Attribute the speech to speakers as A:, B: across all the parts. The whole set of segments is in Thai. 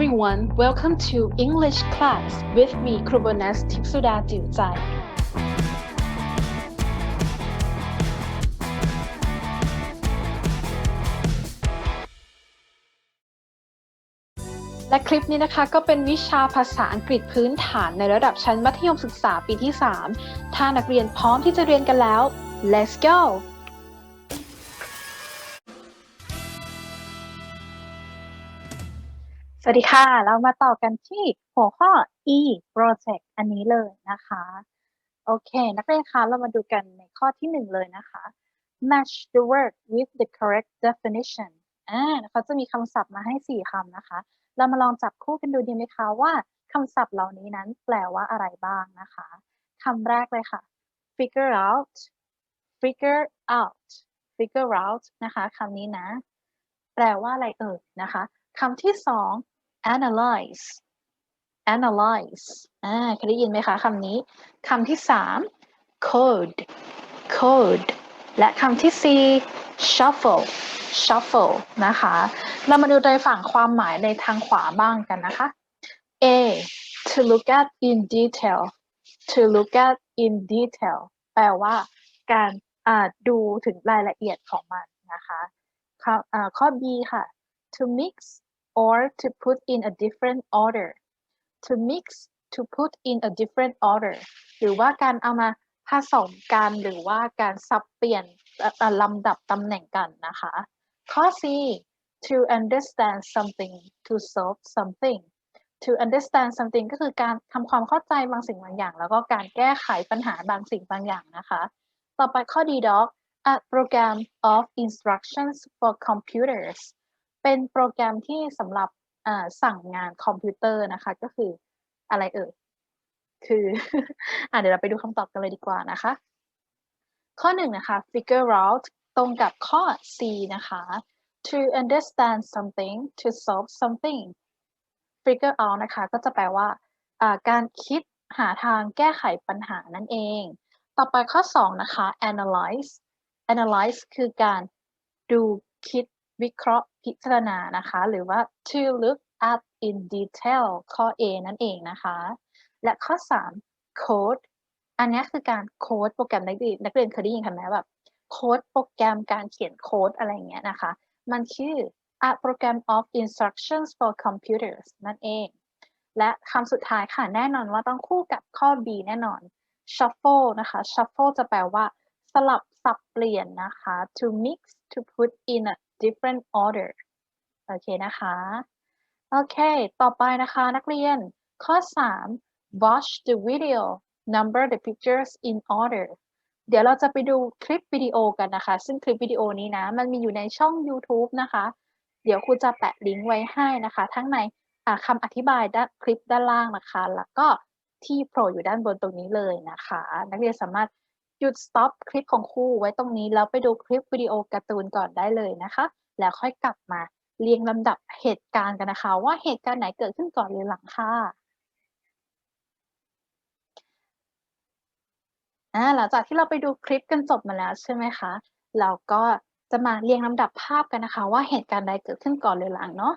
A: everyone. welcome to English class with me ครูโบนัสทิพสุดาจิ๋วใจ และคลิปนี้นะคะก็เป็นวิชาภาษาอังกฤษพื้นฐานในระดับชั้นมัธยมศึกษาปีที่ 3 ถ้านักเรียนพร้อมที่จะเรียนกันแล้ว let's go สวัสดีค่ะ เรามาต่อกันที่หัวข้อ e project อันนี้เลยนะคะ โอเค นักเรียนคะ เรามาดูกันในข้อที่หนึ่งเลยนะคะ match the word with the correct definition อ่าเขาจะมีคำศัพท์มาให้สี่คำนะคะ เรามาลองจับคู่กันดูดีไหมคะว่าคำศัพท์เหล่านี้นั้นแปลว่าอะไรบ้างนะคะคำแรกเลยค่ะ figure out figure out figure out นะคะคำนี้นะ แปลว่าอะไรเอ่ยนะคะคำที่สอง analyze analyze อ่าเคยได้ยินไหมคะคำนี้คำที่สาม code code และคำที่สี่ shuffle shuffle นะคะ เรามาดูในฝั่งความหมายในทางขวาบ้างกันนะคะ A to look at in detail to look at in detail แปลว่าการอ่าดูถึงรายละเอียดของมันนะคะข้ออ่าข้อ B ค่ะ to mix or to put in a different order to mix to put in a different order หรือว่าการเอามาผสมกันหรือว่าการสับเปลี่ยนลำดับตำแหน่งกันนะคะ ข้อ C to understand something to solve something to understand something ก็คือการทำความเข้าใจบางสิ่งบางอย่าง แล้วก็การแก้ไขปัญหาบางสิ่งบางอย่างนะคะ ต่อไปข้อ D doc a program of instructions for computers เป็นโปรแกรมที่สำหรับอ่าสั่งงานคอมพิวเตอร์นะคะ ก็คืออะไรเอ่ย คืออะเดี๋ยวเราไปดูคำตอบกันเลยดีกว่านะคะ ข้อหนึ่งนะคะ figure out ตรงกับข้อ C นะคะ to understand something to solve something figure out นะคะ ก็จะแปลว่าอ่าการคิดหาทางแก้ไขปัญหานั่นเอง ต่อไปข้อ 2 นะคะ analyze analyze คือการดูคิด วิเคราะห์พิจารณานะคะ หรือว่า to look at in detail ข้อ A นั่นเองนะคะ และข้อ 3 code อันนี้คือการโค้ดโปรแกรมนักเรียนนักเรียนเคยได้ยินคำไหมแบบโค้ดโปรแกรมการเขียนโค้ดอะไรเงี้ยนะคะ มันชื่อ a program of instructions for computers นั่นเอง และคำสุดท้ายค่ะ แน่นอนว่าต้องคู่กับข้อ B แน่นอน shuffle นะคะ shuffle จะแปลว่า สลับสับเปลี่ยนนะคะ to mix to put in a different order โอเคนะคะ โอเค ต่อไปนะคะนักเรียน ข้อ 3 watch the video number the pictures in order เดี๋ยวเราจะไปดูคลิปวิดีโอกันนะคะ ซึ่งคลิปวิดีโอนี้นะ มันมีอยู่ในช่อง YouTube นะคะ เดี๋ยวครูจะแปะลิงก์ไว้ให้นะคะ ทั้งในคำอธิบายด้านคลิปด้านล่างนะคะ แล้วก็ที่โผล่อยู่ด้านบนตรงนี้เลยนะคะ นักเรียนสามารถ หยุด stop คลิปของครูไว้ตรงนี้ แล้วไปดูคลิปวิดีโอการ์ตูนก่อนได้เลยนะคะ แล้วค่อยกลับมาเรียงลำดับเหตุการณ์กันนะคะ ว่าเหตุการณ์ไหนเกิดขึ้นก่อนหรือหลังค่ะหลังจากที่เราไปดูคลิปกันจบมาแล้วใช่ไหมคะ เราก็จะมาเรียงลำดับภาพกันนะคะ ว่าเหตุการณ์ใดเกิดขึ้นก่อนหรือหลังเนาะ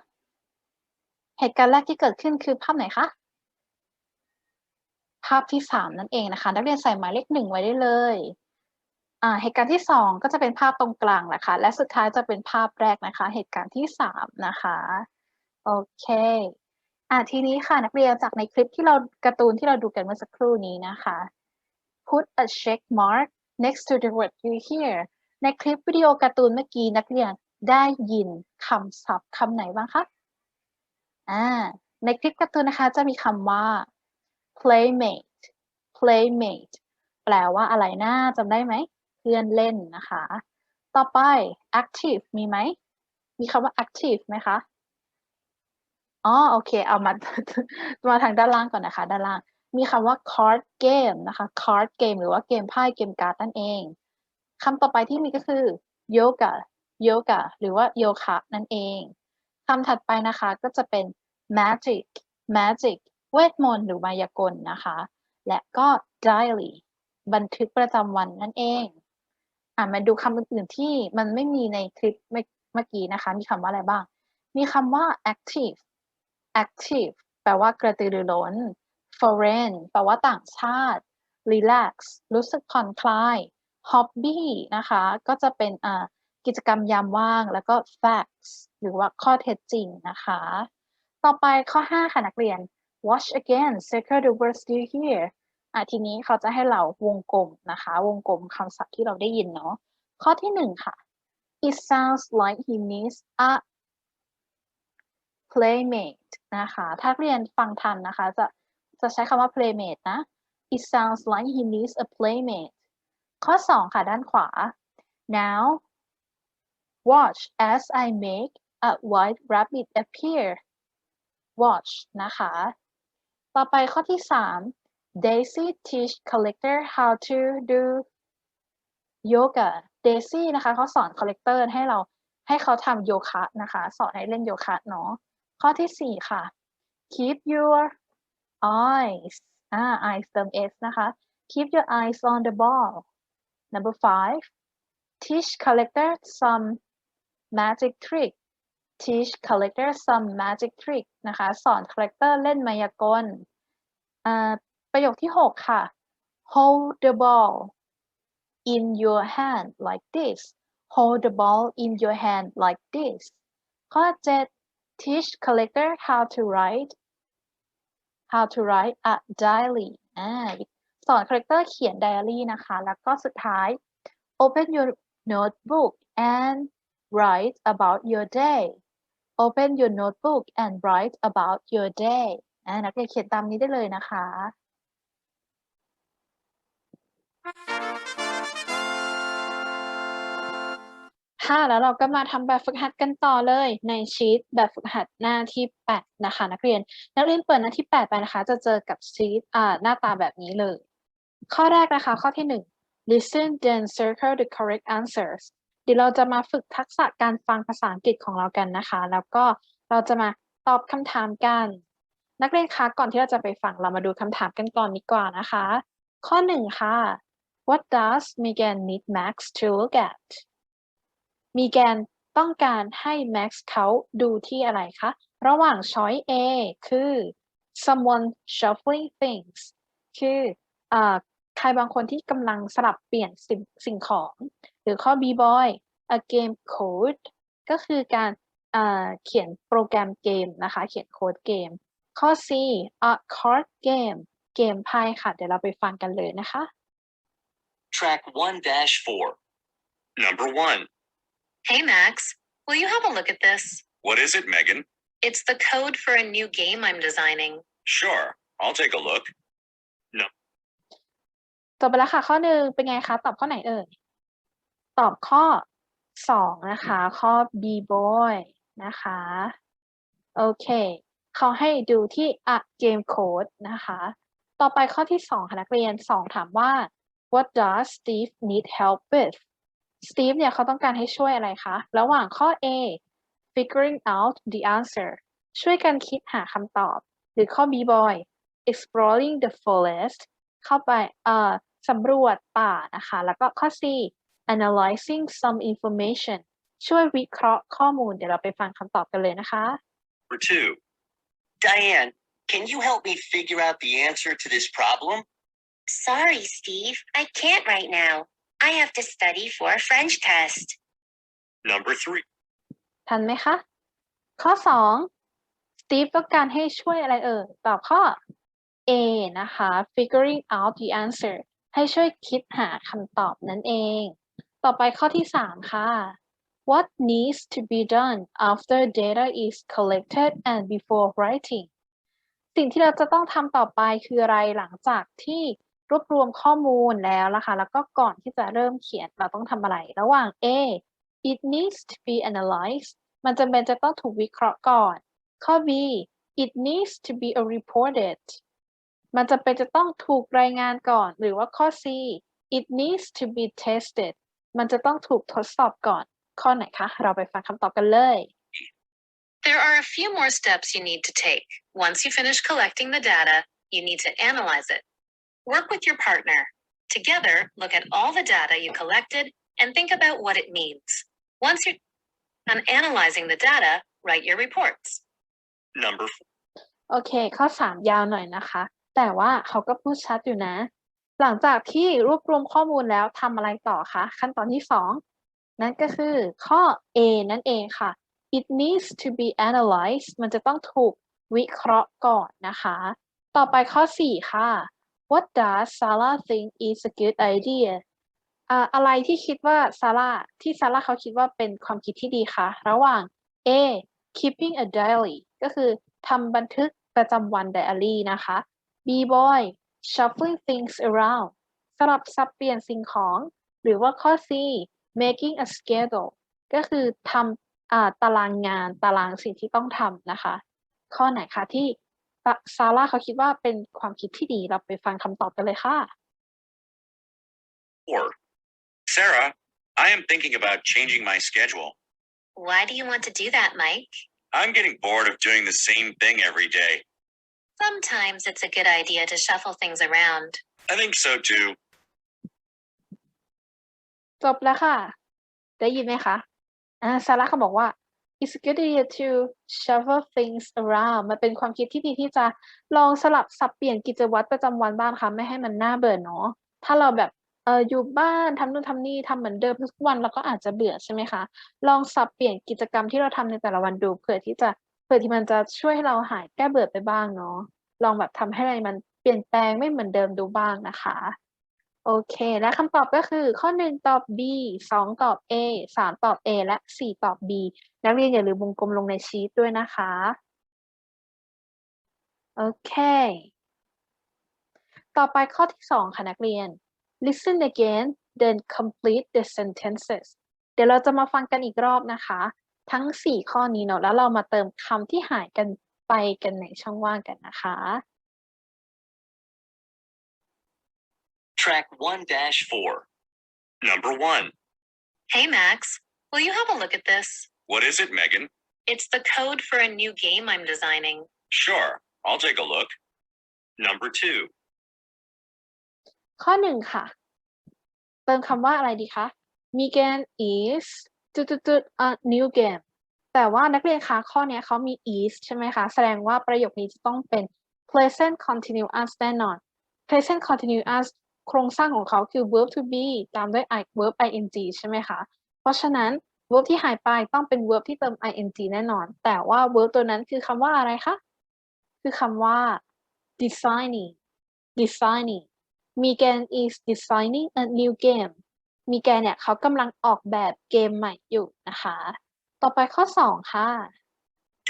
A: เหตุการณ์แรกที่เกิดขึ้นคือภาพไหนคะาพที่สามนั่นเองนะคะ นักเรียนใส่หมายเลขหนึ่งไว้ได้เลยอ่าเหตุการณ์ที่สองก็จะเป็นภาพตรงกลางแหละค่ะและสุดท้ายจะเป็นภาพแรกนะคะ เหตุการณ์ที่สามนะคะโอเคอ่าทีนี้ค่ะนักเรียนจากในคลิปที่เราการ์ตูนที่เราดูกันเมื่อสักครู่นี้นะคะ put a check mark next to the word you hear ในคลิปวิดีโอการ์ตูนเมื่อกี้นักเรียนได้ยินคำศัพท์คำไหนบ้างคะอ่าในคลิปการ์ตูนนะคะจะมีคำว่า playmate playmate แปลว่าอะไรนะจำได้ไหม เพื่อนเล่นนะคะ ต่อไป active มีไหม มีคำว่า active ไหมคะ อ๋อ โอเค เอามา มาทางด้านล่างก่อนนะคะ ด้านล่าง มีคำว่า card game นะคะ card game หรือว่าเกมไพ่เกมการ์ดนั่นเองคำต่อไปที่มีก็คือ yoga yoga หรือว่าโยคะนั่นเองคำถัดไปนะคะก็จะเป็น magic magic เวทมนต์หรือมายากลนะคะ และก็ diary บันทึกประจำวันนั่นเอง อะมาดูคำอื่นๆที่มันไม่มีในคลิปเมื่อเมื่อกี้นะคะ มีคำว่าอะไรบ้าง มีคำว่า active active แปลว่ากระตือรือร้น foreign แปลว่าต่างชาติ relax รู้สึกผ่อนคลาย hobby นะคะ ก็จะเป็นอ่ากิจกรรมยามว่าง แล้วก็ facts หรือว่าข้อเท็จจริงนะคะ ต่อไปข้อ 5 ค่ะนักเรียน watch again circle the words you hear อะทีนี้เขาจะให้เราวงกลมนะคะ วงกลมคำศัพท์ที่เราได้ยินเนาะข้อที่หนึ่งค่ะ it sounds like he needs a playmate นะคะถ้าเรียนฟังทันนะคะ จะจะใช้คำว่า playmate นะ it sounds like he needs a playmate ข้อสองค่ะ ด้านขวา now watch as I make a white rabbit appear watch นะคะ ต่อไปข้อที่สาม Daisy teach collector how to do yoga Daisy นะคะเขาสอน collector ให้เราให้เขาทำโยคะนะคะ สอนให้เล่นโยคะเนาะข้อที่สี่ค่ะ keep your eyes อ่า eyes เติม s นะคะ keep your eyes on the ball number five teach collector some magic trick teach collector some magic trick นะคะ สอน collector เล่นมายากลประโยคที่ 6 ค่ะ hold the ball in your hand like this hold the ball in your hand like this ข้อ 7 teach collector how to write how to write a diary อ่าสอน collector เขียน diary นะคะ แล้วก็สุดท้าย open your notebook and write about your day open your notebook and write about your day นักเรียนเขียนตามนี้ได้เลยนะคะ ค่ะ แล้วเราก็มาทำแบบฝึกหัดกันต่อเลยในชีตแบบฝึกหัดหน้าที่ 8 นะคะ นักเรียน นักเรียนเปิดหน้าที่ 8 ไปนะคะ จะเจอกับชีตหน้าตาแบบนี้เลย ข้อแรกนะคะ ข้อที่ 1 listen then circle the correct answers เดี๋ยวเราจะมาฝึกทักษะการฟังภาษาอังกฤษของเรากันนะคะ แล้วก็เราจะมาตอบคำถามกัน นักเรียนคะก่อนที่เราจะไปฟังเรามาดูคำถามกันก่อนดีกว่านะคะ ข้อ1ค่ะ What does Megan need Max to look at มีแกนต้องการให้ Max เขาดูที่อะไรคะ ระหว่าง choice A คือ someone shuffling things คืออ ใครบางคนที่กำลังสลับเปลี่ยนสิ่งสิ่งของ หรือข้อ B boy a game code ก็คือการอ่าเขียนโปรแกรมเกมนะคะ เขียนโค้ดเกม ข้อ C a card game เกมไพ่ค่ะ เดี๋ยวเราไปฟังกันเลยนะคะ
B: Track 1 4. Number 1.
C: Hey Max, will you have a look at this?
B: What is it, Megan?
C: It's the code for a new game I'm designing.
B: Sure, I'll take a look.
A: จบไปแล้วค่ะ ข้อหนึ่งเป็นไงคะตอบข้อไหนเอ่ยตอบข้อสองนะคะ ข้อ B boy นะคะ โอเค เขาให้ดูที่ a game code นะคะ ต่อไปข้อที่สองค่ะนักเรียนสองถามว่า what does Steve need help with Steve เนี่ยเขาต้องการให้ช่วยอะไรคะ ระหว่างข้อ A figuring out the answer ช่วยกันคิดหาคำตอบ หรือข้อ B boy exploring the forest เข้าไปเอ่อ สำรวจป่านะคะ แล้วก็ข้อ C analyzing some information ช่วยวิเคราะห์ข้อมูล เดี๋ยวเราไปฟังคำตอบกันเลยนะคะ
B: Number 2. Diane, can you help me figure out the answer to this problem?
C: Sorry, Steve, I can't right now. I have to study for a French test.
B: Number 3.
A: ทันไหมคะ ข้อ 2 Steve ต้องการให้ช่วยอะไรเอ่ยตอบข้อ A นะคะ figuring out the answer ให้ช่วยคิดหาคำตอบนั่นเอง ต่อไปข้อที่ 3 ค่ะ What needs to be done after data is collected and before writing สิ่งที่เราจะต้องทำต่อไปคืออะไรหลังจากที่รวบรวมข้อมูลแล้วนะคะแล้วก็ก่อนที่จะเริ่มเขียนเราต้องทำอะไร ระหว่าง A it needs to be analyzed มันจำเป็นจะต้องถูกวิเคราะห์ก่อน ข้อ B it needs to be reported มันจำเป็นจะต้องถูกรายงานก่อน หรือว่าข้อ C it needs to be tested มันจะต้องถูกทดสอบก่อน ข้อไหนคะ เราไปฟังคำตอบกันเลย
C: There are a few more steps you need to take. Once you finish collecting the data, you need to analyze it. Work with your partner. Together, look at all the data you collected and think about what it means. Once you're done analyzing the data, write your reports.
B: Number
A: โอเค ข้อสามยาวหน่อยนะคะ แต่ว่าเขาก็พูดชัดอยู่นะ หลังจากที่รวบรวมข้อมูลแล้วทำอะไรต่อคะขั้นตอนที่สองนั่นก็คือข้อ A นั่นเองค่ะ it needs to be analyzed มันจะต้องถูกวิเคราะห์ก่อนนะคะ ต่อไปข้อ 4 ค่ะ what does Sarah think is a good idea อ่าอะไรที่คิดว่าซาร่าที่ซาร่าเขาคิดว่าเป็นความคิดที่ดีคะระหว่าง A keeping a diary ก็คือทำบันทึกประจำวัน diary นะคะ B boy shuffling things around สลับสับเปลี่ยนสิ่งของ หรือว่าข้อ C making a schedule ก็คือทำอ่าตารางงานตารางสิ่งที่ต้องทำนะคะ ข้อไหนคะที่ซาร่าเขาคิดว่าเป็นความคิดที่ดีเราไปฟังคำตอบกันเลยค่ะ
D: Four. Sarah, I am thinking about changing my schedule.
C: Why do you want to do that, Mike?
D: I'm getting bored of doing the same thing every day.
C: Sometimes it's a good idea to shuffle things around.
D: I think so too.
A: จบแล้วค่ะ ได้ยินไหมคะอ่าซาร่าเขาบอกว่า it's a good idea to shuffle things around มันเป็นความคิดที่ดีที่จะลองสลับสับเปลี่ยนกิจวัตรประจำวันบ้างค่ะ ไม่ให้มันน่าเบื่อเนาะ ถ้าเราแบบเอออยู่บ้านทำนู่นทำนี่ทำเหมือนเดิมทุกวันเราก็อาจจะเบื่อใช่ไหมคะ ลองสับเปลี่ยนกิจกรรมที่เราทำในแต่ละวันดูเผื่อที่จะเผื่อที่มันจะช่วยให้เราหายแก้เบื่อไปบ้างเนาะลองแบบทำให้อะไรมันเปลี่ยนแปลงไม่เหมือนเดิมดูบ้างนะคะ โอเค และคำตอบก็คือข้อหนึ่งตอบ B สองตอบ A สามตอบ A และสี่ตอบ B นักเรียนอย่าลืมวงกลมลงในชีตด้วยนะคะ โอเค ต่อไปข้อที่สองค่ะนักเรียน listen again then complete the sentences เดี๋ยวเราจะมาฟังกันอีกรอบนะคะ ทั้งสี่ข้อนี้เนาะแล้วเรามาเติมคำที่หายกันไปกันในช่องว่างกันนะคะ
B: Track 1 4.
D: Number one.
C: Hey, Max, will you have a look at this?
D: What is it, Megan?
C: It's the code for a new game I'm designing.
D: Sure, I'll take a look. Number two.
A: ข้อหนึ่งค่ะ เติมคำว่าอะไรดีคะ Megan is จุดจุดจุด a new game แต่ว่านักเรียนคะข้อนี้เขามี is ใช่ไหมคะ แสดงว่าประโยคนี้จะต้องเป็น present continuous แน่นอน present continuous โครงสร้างของเขาคือ verb to be ตามด้วย i verb ing ใช่ไหมคะ เพราะฉะนั้น verb ที่หายไปต้องเป็น verb ที่เติม ing แน่นอน แต่ว่า verb ตัวนั้นคือคำว่าอะไรคะ คือคำว่า designing designing Megan is designing a new game มีแกนเนี่ยเขากำลังออกแบบเกมใหม่อยู่นะคะ ต่อไปข้อสองค่ะ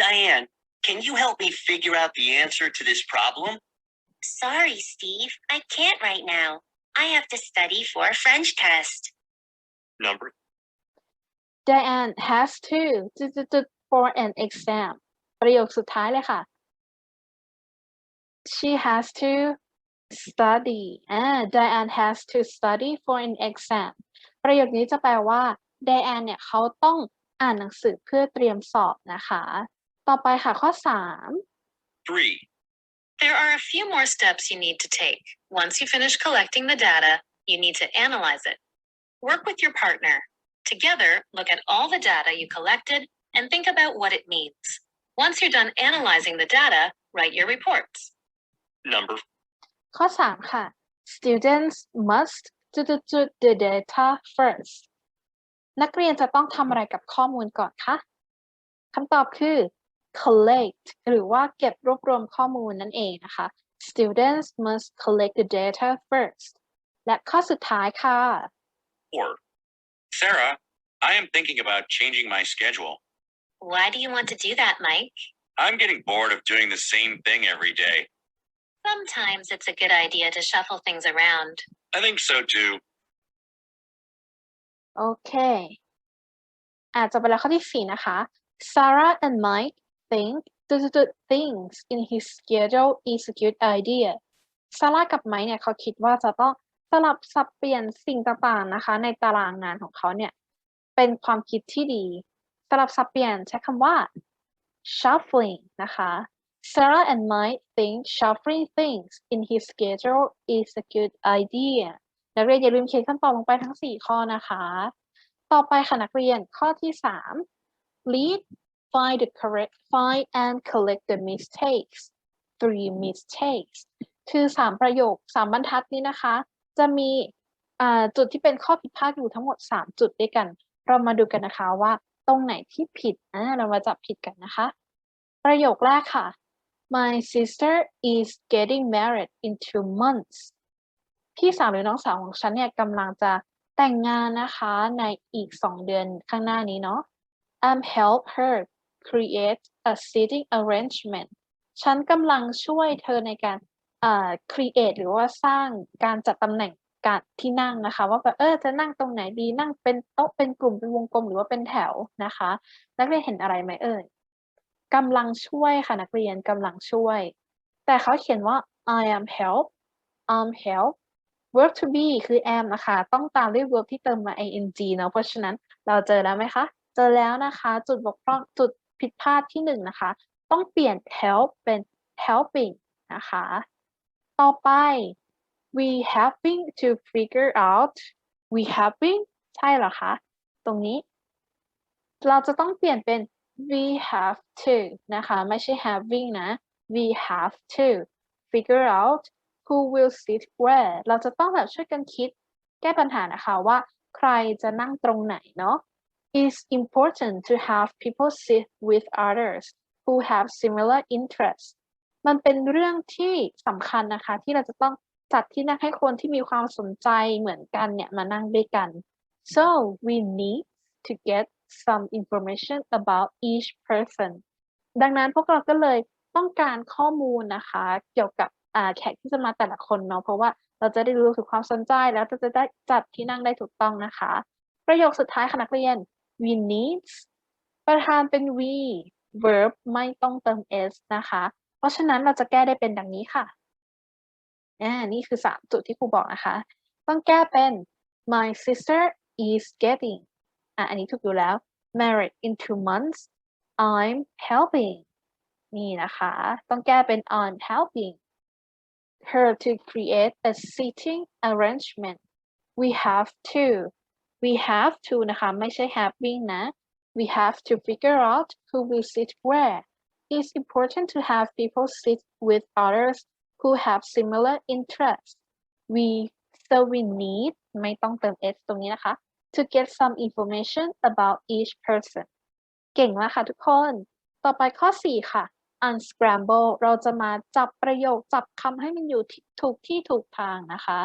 B: Diane, can you help me figure out the answer to this problem?
E: Sorry, Steve. I can't right now. I have to study for a French test.
D: Number
A: Diane has to จุดจุดจุด for an exam ประโยคสุดท้ายเลยค่ะ she has to study อ่า Diane has to study for an exam ประโยคนี้จะแปลว่า Diane เนี่ยเขาต้องอ่านหนังสือเพื่อเตรียมสอบนะคะ ต่อไปค่ะข้อสาม
D: three.
C: There are a few more steps you need to take. Once you finish collecting the data, you need to analyze it. Work with your partner. Together, look at all the data you collected and think about what it means. Once you're done analyzing the data, write your reports.
D: Number
A: ข้อสามค่ะ students must จุดจุดจุด the data first นักเรียนจะต้องทำอะไรกับข้อมูลก่อนคะคำตอบคือ collect หรือว่าเก็บรวบรวมข้อมูลนั่นเองนะคะ students must collect the data first และข้อสุดท้ายค่ะ
D: four. Sarah, I am thinking about changing my schedule.
C: Why do you want to do that, Mike?
D: I'm getting bored of doing the same thing every day.
C: Sometimes it's a good idea to shuffle things around.
D: I think so too.
A: โอเค อาจจะเป็นแล้วข้อที่สี่นะคะ Sarah and Mike think จุดจุดจุด things in his schedule is a good idea ซาร่ากับไมค์เนี่ยเขาคิดว่าจะต้องสลับสับเปลี่ยนสิ่งต่างๆนะคะ ในตารางงานของเขาเนี่ย เป็นความคิดที่ดี สลับสับเปลี่ยนใช้คำว่า shuffling นะคะ Sarah and Mike think shuffling things in his schedule is a good idea นักเรียนอย่าลืมเขียนคำตอบลงไปทั้ง 4 ข้อนะคะ ต่อไปค่ะนักเรียนข้อที่ 3 lead find the correct find and collect the mistakes three mistakes คือสามประโยคสามบรรทัดนี้นะคะ จะมีจุดที่เป็นข้อผิดพลาดอยู่ทั้งหมดสามจุดด้วยกัน เรามาดูกันนะคะว่าตรงไหนที่ผิดอ่าเรามาจับผิดกันนะคะ ประโยคแรกค่ะ My sister is getting married in two months พี่สาวหรือน้องสาวของฉันเนี่ยกำลังจะแต่งงานนะคะในอีกสองเดือนข้างหน้านี้เนาะ I'm help her create a seating arrangement ฉันกำลังช่วยเธอในการเอ่อ create หรือว่าสร้างการจัดตำแหน่งการที่นั่งนะคะ ว่าแบบเออจะนั่งตรงไหนดีนั่งเป็นโต๊ะเป็นกลุ่มเป็นวงกลมหรือว่าเป็นแถวนะคะ นักเรียนเห็นอะไรไหมเอ่ย กำลังช่วยค่ะนักเรียนกำลังช่วย แต่เขาเขียนว่า I am help I'm help verb to be คือ am นะคะ ต้องตามด้วย verb ที่เติมมา ing เนาะเพราะฉะนั้นเราเจอแล้วไหมคะ เจอแล้วนะคะ จุดบกพร่องจุดผิดพลาดที่หนึ่งนะคะ ต้องเปลี่ยน help เป็น helping นะคะ ต่อไป we having to figure out we having ใช่เหรอคะ ตรงนี้ เราจะต้องเปลี่ยนเป็น we have to นะคะไม่ใช่ having นะ we have to figure out who will sit where เราจะต้องแบบช่วยกันคิดแก้ปัญหานะคะว่าใครจะนั่งตรงไหนเนาะ It's important to have people sit with others who have similar interests มันเป็นเรื่องที่สำคัญนะคะ ที่เราจะต้องจัดที่นั่งให้คนที่มีความสนใจเหมือนกันเนี่ยมานั่งด้วยกัน so we need to get some information about each person ดังนั้นพวกเราก็เลยต้องการข้อมูลนะคะ เกี่ยวกับแขกที่จะมาแต่ละคนเนาะเพราะว่าเราจะได้รู้ถึงความสนใจแล้วจะได้จัดที่นั่งได้ถูกต้องนะคะ ประโยคสุดท้ายค่ะนักเรียน we needs ประธานเป็น we verb ไม่ต้องเติม s นะคะ เพราะฉะนั้นเราจะแก้ได้เป็นดังนี้ค่ะอ่านี่คือสามจุดที่ครูบอกนะคะ ต้องแก้เป็น my sister is getting อ่ะอันนี้ถูกอยู่แล้ว married in two months I'm helping นี่นะคะ ต้องแก้เป็น I'm helping her to create a seating arrangement we have to we have to นะคะ ไม่ใช่ having นะ we have to figure out who will sit where it's important to have people sit with others who have similar interests we so we need ไม่ต้องเติม s ตรงนี้นะคะ to get some information about each person เก่งมากค่ะทุกคน ต่อไปข้อ 4 ค่ะ unscramble เราจะมาจับประโยคจับคำให้มันอยู่ถูกที่ถูกทางนะคะ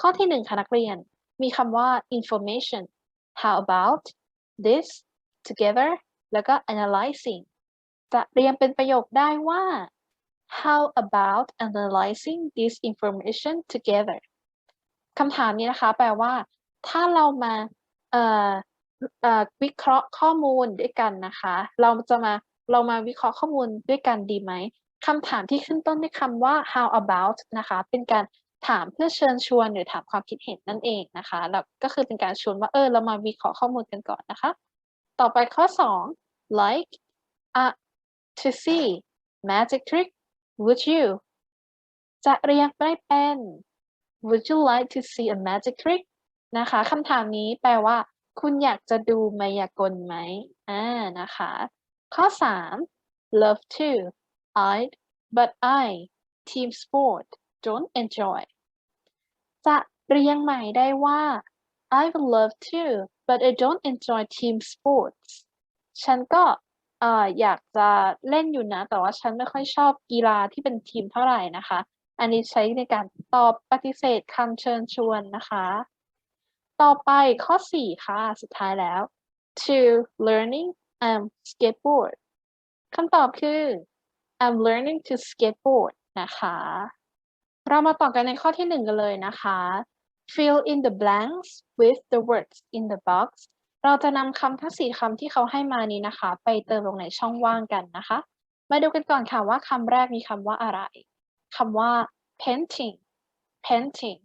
A: ข้อที่ 1 ค่ะนักเรียน มีคำว่า information how about this together แล้วก็ analyzing จะเรียงเป็นประโยคได้ว่า how about analyzing this information together คำถามนี้นะคะ แปลว่า ถ้าเรามา วิเคราะห์ข้อมูลด้วยกันนะคะ เราจะมาเรามาวิเคราะห์ข้อมูลด้วยกันดีไหมคำถามที่ขึ้นต้นด้วยคำว่า how about นะคะ เป็นการถามเพื่อเชิญชวนหรือถามความคิดเห็นนั่นเองนะคะแล้วก็คือเป็นการชวนว่าเออเรามาวิเคราะห์ข้อมูลกันก่อนนะคะ ต่อไปข้อ 2 like a to see magic trick would you จะเรียงได้เป็น would you like to see a magic trick นะคะคำถามนี้แปลว่า คุณอยากจะดูมายากลไหมอ่านะคะ ข้อ 3 love to I but I team sport don't enjoy จะเรียงใหม่ได้ว่า I would love to but I don't enjoy team sports ฉันก็เอออยากจะเล่นอยู่นะ แต่ว่าฉันไม่ค่อยชอบกีฬาที่เป็นทีมเท่าไหร่นะคะ อันนี้ใช้ในการตอบปฏิเสธคำเชิญชวนนะคะ ต่อไปข้อ 4 ค่ะ สุดท้ายแล้ว to learning and skateboard คำตอบคือ I'm learning to skateboard นะคะ เรามาต่อกันในข้อที่ 1 กันเลยนะคะ fill in the blanks with the words in the box เราจะนำคำทั้งสี่คำที่เขาให้มานี้นะคะ ไปเติมลงในช่องว่างกันนะคะ มาดูกันก่อนค่ะว่าคำแรกมีคำว่าอะไรคำว่า painting painting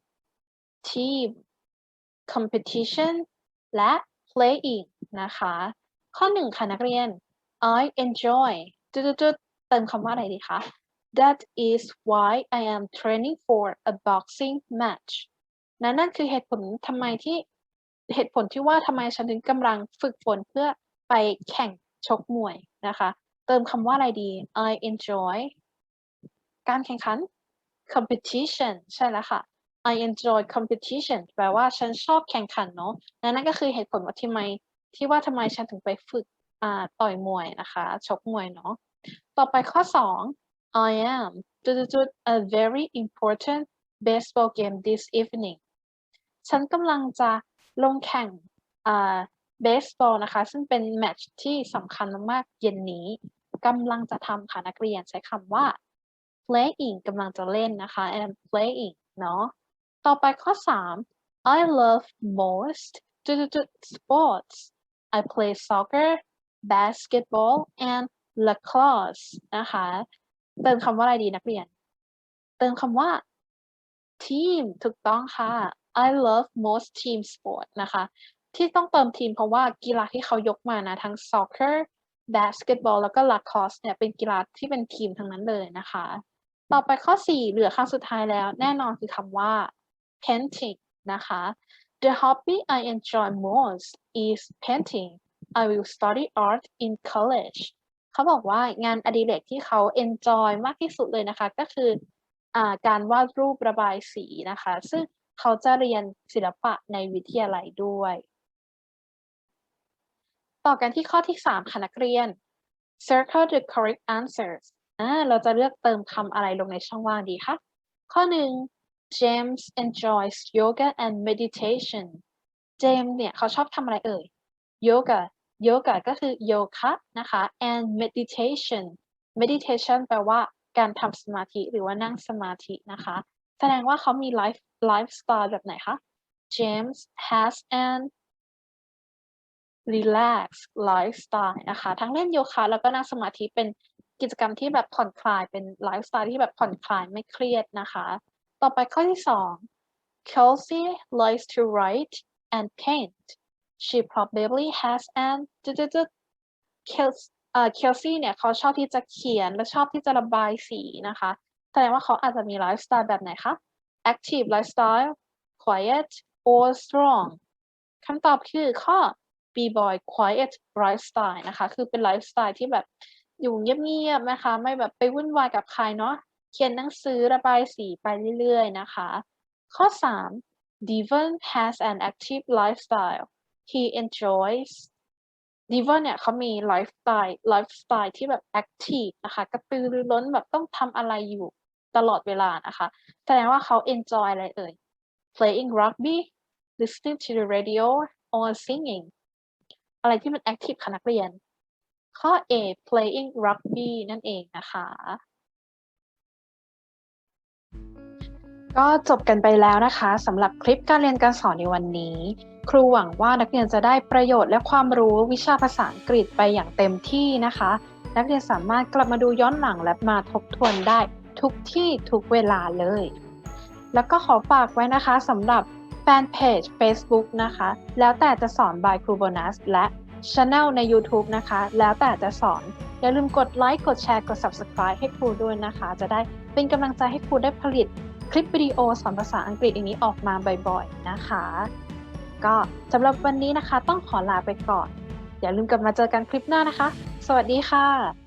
A: team competition และ playing นะคะ ข้อหนึ่งค่ะนักเรียน I enjoy จุดๆๆเติมคำว่าอะไรดีคะ That is why I am training for a boxing match นั่นนั่นคือเหตุผลทำไมที่เหตุผลที่ว่าทำไมฉันถึงกำลังฝึกฝนเพื่อไปแข่งชกมวยนะคะ เติมคำว่าอะไรดี I enjoy การแข่งขัน competition ใช่แล้วค่ะ I enjoy competition แปลว่าฉันชอบแข่งขันเนาะและนั่นก็คือเหตุผลว่าทำไมที่ว่าทำไมฉันถึงไปฝึกอ่าต่อยมวยนะคะชกมวยเนาะต่อไปข้อ 2 I am จุดๆ a very important baseball game this evening ฉันกำลังจะลงแข่งอ่าเบสบอลนะคะ ซึ่งเป็นแมตช์ที่สำคัญมากๆเย็นนี้กำลังจะทำค่ะนักเรียนใช้คำว่า playing กำลังจะเล่นนะคะ am playing เนาะ ต่อไปข้อ 3 I love most จุดๆ sports I play soccer basketball and lacrosse นะคะ เติมคำว่าอะไรดีนักเรียน เติมคำว่า team ถูกต้องค่ะ I love most team sport นะคะ ที่ต้องเติมทีมเพราะว่ากีฬาที่เขายกมานะ ทั้ง soccer basketball แล้วก็ lacrosse เนี่ยเป็นกีฬาที่เป็นทีมทั้งนั้นเลยนะคะ ต่อไปข้อ 4 เหลือครั้งสุดท้ายแล้ว แน่นอนคือคำว่า painting นะคะ The hobby I enjoy most is painting I will study art in college เขาบอกว่างานอดิเรกที่เขา enjoy มากที่สุดเลยนะคะ ก็คืออาการวาดรูประบายสีนะคะ ซึ่งเขาจะเรียนศิลปะในวิทยาลัยด้วย ต่อกันที่ข้อที่ 3ค่ะนักเรียน circle the correct answers อ่าเราจะเลือกเติมคำอะไรลงในช่องว่างดีคะ ข้อ 1 James enjoys yoga and meditation เจมส์เนี่ยเขาชอบทำอะไรเอ่ย yoga yoga ก็คือโยคะนะคะ and meditation meditation แปลว่าการทำสมาธิหรือว่านั่งสมาธินะคะ แสดงว่าเขามีไลฟ์ไลฟ์สไตล์แบบไหนคะ James has an relax lifestyle นะคะ ทั้งเล่นโยคะแล้วก็นั่งสมาธิเป็นกิจกรรมที่แบบผ่อนคลายเป็นไลฟ์สไตล์ที่แบบผ่อนคลายไม่เครียดนะคะ ต่อไปข้อที่สอง Kelsey likes to write and paint she probably has an จุดๆๆ Kels เอ่อ Kelsey เนี่ยเขาชอบที่จะเขียนและชอบที่จะระบายสีนะคะ แสดงว่าเขาอาจจะมีไลฟ์สไตล์แบบไหนคะ active lifestyle quiet or strong คำตอบคือข้อ B boy quiet lifestyle นะคะ คือเป็นไลฟ์สไตล์ที่แบบอยู่เงียบๆนะคะ ไม่แบบไปวุ่นวายกับใครเนาะ ขียนหนังสือระบายสีไปเรื่อยๆ นะคะ ข้อ 3 Devon has an active lifestyle he enjoys Devon เนี่ยเขามีไลฟ์สไตล์ไลฟ์สไตล์ที่แบบ active นะคะ กระตือรือร้นแบบต้องทำอะไรอยู่ตลอดเวลานะคะ แสดงว่าเขา enjoy อะไรเอ่ย playing rugby listening to the radio or singing อะไรที่มัน active ค่ะนักเรียน ข้อ A playing rugby นั่นเองนะคะ ก็จบกันไปแล้วนะคะสำหรับคลิปการเรียนการสอนในวันนี้ ครูหวังว่านักเรียนจะได้ประโยชน์และความรู้วิชาภาษาอังกฤษไปอย่างเต็มที่นะคะ นักเรียนสามารถกลับมาดูย้อนหลังและมาทบทวนได้ทุกที่ทุกเวลาเลย แล้วก็ขอฝากไว้นะคะสำหรับแฟนเพจ Facebook นะคะ แล้วแต่จะสอน by ครูโบนัสและ Channel ใน YouTube นะคะ แล้วแต่จะสอน อย่าลืมกดไลค์กดแชร์กด Subscribe ให้ครูด้วยนะคะ จะได้เป็นกำลังใจให้ครูได้ผลิต คลิปวิดีโอสอนภาษาอังกฤษอย่างนี้ออกมาบ่อยๆนะคะ ก็สำหรับวันนี้นะคะต้องขอลาไปก่อน อย่าลืมกลับมาเจอกันคลิปหน้านะคะ สวัสดีค่ะ